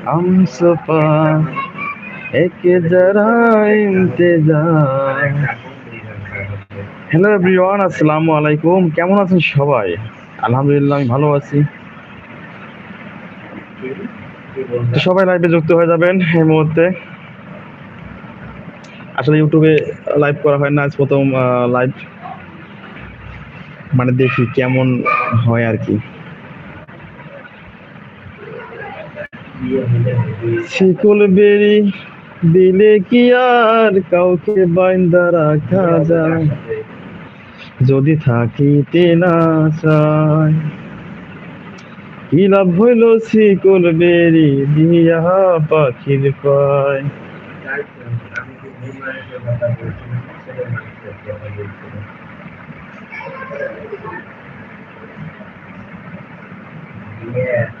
हम सफा एक जरा इंतजार হ্যালো এভরিওয়ান আসসালামু আলাইকুম কেমন আছেন সবাই আলহামদুলিল্লাহ আমি ভালো আছি তো সবাই লাইভে যুক্ত হয়ে যাবেন এই মুহূর্তে আসলে ইউটিউবে লাইভ করা হয় না আজ প্রথম লাইভ মানে দেখি কেমন হয় আর কি শিকল বেরি দিলে কি আর কাউকে বাইন্দা রাখা যায় যদি থাকিতে না চায়, কি লাভ হইল শিকল বেরি দিয়া পাখির পায় Yeah.